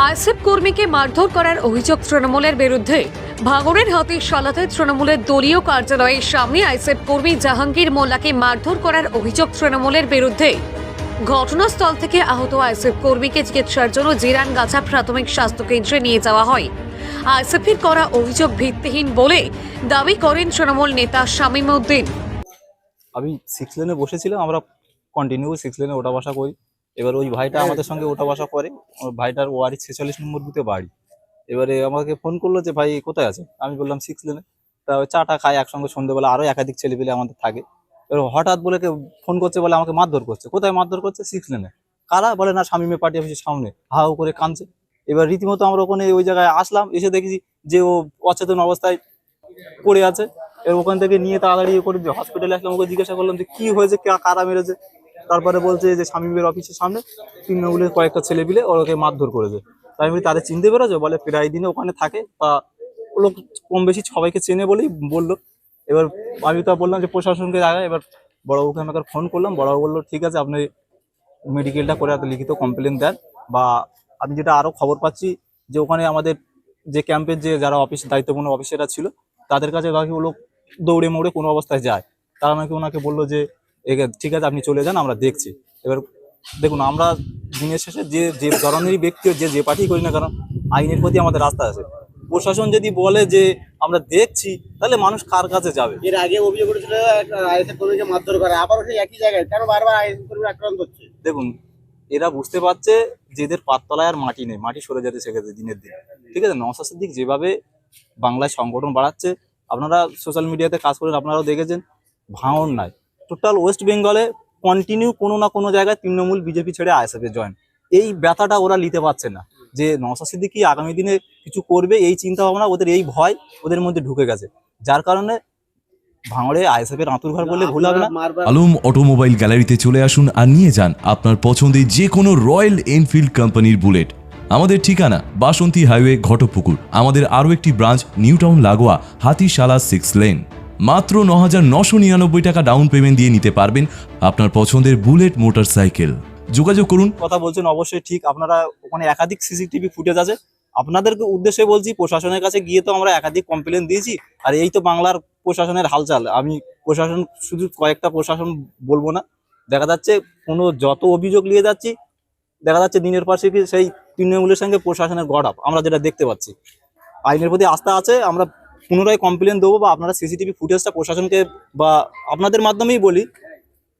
ISF কর্মীকে মারধর করার অভিযোগ তৃণমূলের বিরুদ্ধে। ভাঙড়ের হাতিশালাতে তৃণমূলের দলীয় কার্যালয়ের সামনে আইএসএফ কর্মী জাহাঙ্গীর মোল্লাকে মারধর করার অভিযোগ তৃণমূলের বিরুদ্ধে। ঘটনাস্থল থেকে আহত আইএসএফ কর্মীকে চিকিৎসার জন্য জিরানগাছা প্রাথমিক স্বাস্থ্য কেন্দ্রে নিয়ে যাওয়া হয়। আইএসএফের করা অভিযোগ ভিত্তিহীন বলে দাবি করেন তৃণমূল নেতা শামীম উদ্দিন। আমি সিক্স লেনে বসেছিলাম, আমরা কন্টিনিউ সিক্স লেনে ওঠা বসা করি। এবার ওই ভাইটা আমাদের সঙ্গে ওঠা বসা করে। ভাইটার ওয়ারি ছেচল্লিশ নম্বর বুথে বাড়ি। এবারে আমাকে ফোন করল যে ভাই কোথায় আছে? আমি বললাম সিক্স লেনে তা ওই চাটা খায় একসঙ্গে সন্ধ্যেবেলা আরও একাধিক ছেলে পেলে আমাদের থাকে। এবার হঠাৎ বলে ফোন করছে বলে আমাকে মারধর করছে। কোথায় মারধর করছে? সিক্স লেনে কারা? বলে না স্বামী মেয়ে পার্টি অফিসের সামনে। হা হা করে কাঁদছে। এবার রীতিমতো আমরা ওখানে ওই জায়গায় আসলাম এসে দেখেছি যে ও অচেতন অবস্থায় পড়ে আছে। এবার ওখান থেকে নিয়ে তাড়াতাড়ি করে হসপিটালে আসলাম ওকে জিজ্ঞাসা করলাম যে কি হয়েছে? কে- কারা মেরেছে? তারপরে বলছে যে স্বামীমের অফিসের সামনে তৃণমূলের কয়েকটা ছেলে পিলে ওকে মারধর করে করেছে। তাই আমি তাদের চিনতে পেরেছ? বলে প্রায় দিনে ওখানে থাকে তা লোক কম বেশি সবাইকে চেনে বলেই বলল। এবার আমি তো বললাম যে প্রশাসনকে জায়গায় এবার বড়বাবুকে আমাকে ফোন করলাম। বড়বাবু বলল, ঠিক আছে, আপনি মেডিকেলটা করে একটা লিখিত কমপ্লেন দেন বা আমি যেটা আরও খবর পাচ্ছি যে ওখানে আমাদের যে ক্যাম্পের যে যারা অফিস দায়িত্বপূর্ণ অফিসাররা ছিল, তাদের কাছে নাকি ও লোক দৌড়ে মৌড়ে কোনো অবস্থায় যায়। তারা নাকি ওনাকে বলল যে ঠিক আছে আপনি চলে যান আমরা দেখছি। এবার দেখুন আমরা দিনের শেষে যে যে ধরনেরই ব্যক্তি যে যে পার্টি করি না কারণ আইনের প্রতি আমাদের রাস্তা আছে। প্রশাসন যদি বলে যে আমরা দেখছি তাহলে মানুষ কার কাছে যাবে? এর আগে অভিযোগ করেছিল আইএসএফ কর্মীকে মারধর করে। আবারও সেই একই জায়গায় কেন বারবার আইএসএফ কর্মী আক্রমণ করছে? দেখুন এরা বুঝতে পারছে যে এদের পাততলায় আর মাটি নেই মাটি সরে যেতে শেখেছে দিনের দিন। ঠিক আছে নওশাদ দিক যেভাবে বাংলায় সংগঠন বাড়াচ্ছে আপনারা সোশ্যাল মিডিয়াতে কাজ করেন আপনারাও দেখেছেন ভাঙন নাই। টোটাল ওয়েস্ট বেঙ্গলে কন্টিনিউ কোনো না কোনো জায়গায় তৃণমূল বিজেপি ছেড়ে আইএসএফে জয়েন এই ব্যথাটা ওরা নিতে পারছে না যে নওশাদ সিদ্দিকি আগামী দিনে কিছু করবে এই চিন্তা ভাবনা ওদের এই ভয় ওদের মধ্যে ঢুকে গেছে। যার কারণে ভাঙড়ে আইএসএফের আঁতুর ঘর বললে ভুল হবে না। আলম অটোমোবাইল গ্যালারিতে চলে আসুন আর নিয়ে যান আপনার পছন্দের যে কোনো রয়্যাল এনফিল্ড কোম্পানির বুলেট। আমাদের ঠিকানা বাসন্তী হাইওয়ে ঘটপুকুর। আমাদের আরও একটি ব্রাঞ্চ নিউ টাউন লাগোয়া হাতিশালা সিক্স লেন। মাত্র ন হাজার নশো নিরানব্বই টাকা ডাউন পেমেন্ট দিয়ে নিতে পারবেন আপনার পছন্দের বুলেট মোটর সাইকেল যোগাযোগ করুন। কথা বলছেন অবশ্যই ঠিক। আপনারা ওখানে একাধিক সিসিটিভি ফুটেজ আছে। আপনাদেরকে উদ্দেশ্যে বলছি, প্রশাসনের কাছে গিয়ে তো আমরা একাধিক কমপ্লেন দিয়েছি। আর এই তো বাংলার প্রশাসনের হালচাল। আমি প্রশাসন, শুধু কয়েকটা প্রশাসন বলব না। দেখা যাচ্ছে কোনো যত অভিযোগ নিয়ে যাচ্ছি, দেখা যাচ্ছে দিনের কি সেই তৃণমূলের সঙ্গে প্রশাসনের গড় আপ আমরা যেটা দেখতে পাচ্ছি। আইনের প্রতি আস্থা আছে, আমরা পুনরায় কমপ্লেন দেবো বা আপনারা সিসিটিভি ফুটেজটা প্রশাসনকে বা আপনাদের মাধ্যমেই বলি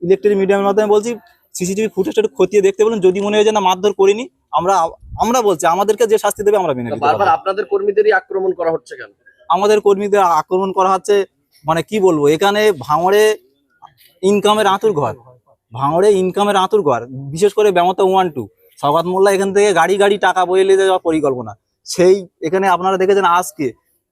ইলেকট্রিক মিডিয়ামের মাধ্যমে বলছি সিসিটিভি ফুটেজটা একটু খতিয়ে দেখতে বলুন যদি মনে হয় যে না মারধর করিনি আমরা আমরা বলছি আমাদেরকে যে শাস্তি দেবে আমরা মেনে বারবার আপনাদের কর্মীদেরই আক্রমণ করা হচ্ছে কেন? আমাদের কর্মীদের আক্রমণ করা হচ্ছে মানে কি বলব এখানে ভাঙড়ে ইনকামের আঁতুর ঘর ভাঙড়ে ইনকামের আঁতুর ঘর বিশেষ করে ব্যামতা ওয়ান টু সগাত মোল্লা এখান থেকে গাড়ি গাড়ি টাকা বয়ে নিয়ে যাওয়ার পরিকল্পনা। সেই এখানে আপনারা দেখেছেন আজকে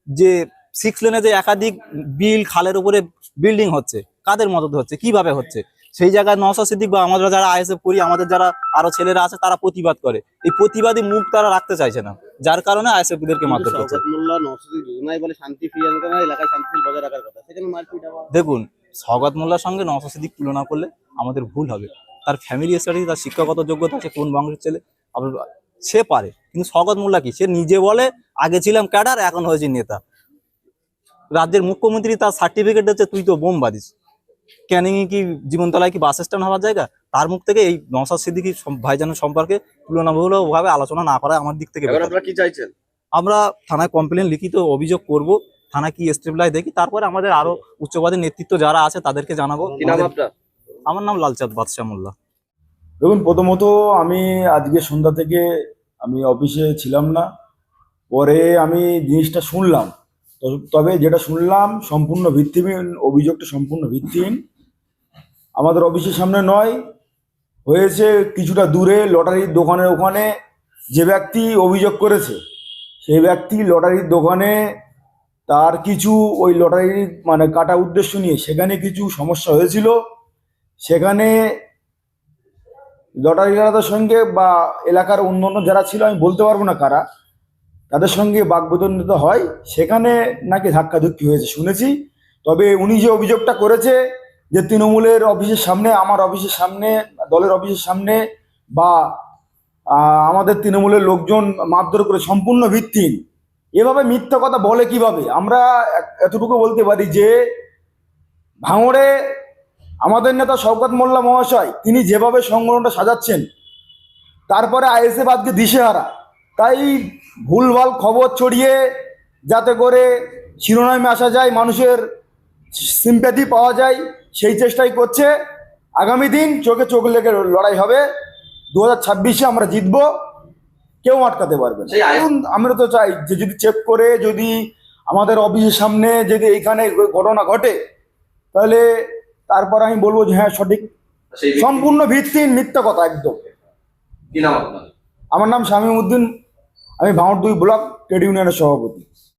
যে সিক্স লেনে যে একাধিক বিল খালের উপরে বিল্ডিং হচ্ছে কাদের মদত হচ্ছে কীভাবে হচ্ছে? সেই জায়গায় নশা সিদ্দিক বা আমরা যারা আইএসএফ করি আমাদের যারা আরও ছেলেরা আছে তারা প্রতিবাদ করে। এই প্রতিবাদী মুখ তারা রাখতে চাইছে না যার কারণে আইএসএফ দেরকে মারধর করছে। দেখুন সওগাত মোল্লার সঙ্গে নওশাদ সিদ্দিক তুলনা করলে আমাদের ভুল হবে। তার ফ্যামিলি স্টাডি তার শিক্ষাগত যোগ্যতা সে কোন বংশের ছেলে? সে পারে কিন্তু সওগাত মোল্লা কি? সে নিজে বলে আগে ছিলাম ক্যাডার এখন হয়েছে নেতা। রাজ্যের মুখ্যমন্ত্রী তার সার্টিফিকেট হচ্ছে তুই তো বোম বাদিস ক্যানিং কি জীবনতলায় কি বাস স্ট্যান্ড হওয়ার জায়গা? তার মুখ থেকে এই নওশাদ সিদ্দিকি ভাইজানের সম্পর্কে তুলনামূলকভাবে আলোচনা না করা আমার দিক থেকে আপনারা কি চাইছেন? আমরা থানায় কমপ্লেন লিখিত অভিযোগ করব থানা কি স্টেপলাই দেখি তারপরে আমাদের আরও উচ্চপদে নেতৃত্ব যারা আছে তাদেরকে জানাব। কি নাম আমাদের- আপনার? আমার নাম লালচাঁদ বাদশাহ মোল্লা। দেখুন প্রথমত আমি আজকে সন্ধ্যা থেকে আমি অফিসে ছিলাম না পরে আমি জিনিসটা শুনলাম। তবে যেটা শুনলাম, সম্পূর্ণ ভিত্তিহীন, অভিযোগটা সম্পূর্ণ ভিত্তিহীন। আমাদের অফিসের সামনে নয়, হয়েছে কিছুটা দূরে লটারির দোকানের ওখানে যে ব্যক্তি অভিযোগ করেছে, সেই ব্যক্তি লটারির দোকানে তার কিছু ওই লটারির মানে কাটা উদ্দেশ্য নিয়ে সেখানে কিছু সমস্যা হয়েছিল। সেখানে লটারিদারদের সঙ্গে বা এলাকার অন্য অন্য যারা ছিল, আমি বলতে পারব না কারা তাদের সঙ্গে বাগবদন্দিত হয়, সেখানে নাকি ধাক্কাধুক্কি হয়েছে, শুনেছি। তবে উনি যে অভিযোগটা করেছে যে তৃণমূলের অফিসের সামনে, আমার অফিসের সামনে, দলের অফিসের সামনে, বা আমাদের তৃণমূলের লোকজন মারধর করে সম্পূর্ণ ভিত্তিহীন, এভাবে মিথ্যা কথা বলে কীভাবে? আমরা এতটুকু বলতে পারি যে, ভাঙড়ে আমাদের নেতা শওকত মোল্লা মহাশয়, তিনি যেভাবে সংগঠনটা সাজাচ্ছেন, তারপরে আইএসএফ আজকে দিশেহারা তাই ভুলভাল খবর ছড়িয়ে যাতে করে শিরোনামে আসা যায় মানুষের সিম্প্যাথি পাওয়া যায় সেই চেষ্টাই করছে। আগামী দিন চোখে চোখ লেগে লড়াই হবে। দু হাজার ছাব্বিশে আমরা জিতবো। কেউ আটকাতে পারবে না। এখন আমরা তো চাই যে যদি চেক করে যদি আমাদের অফিসের সামনে যদি এইখানে ঘটনা ঘটে তাহলে তারপর আমি বলব যে হ্যাঁ সঠিক। সম্পূর্ণ ভিত্তিহীন মিথ্যা কথা একদম। আমার নাম শামীম উদ্দিন। আমি ভাঙড় দুই ব্লক ট্রেড ইউনিয়নের সভাপতি।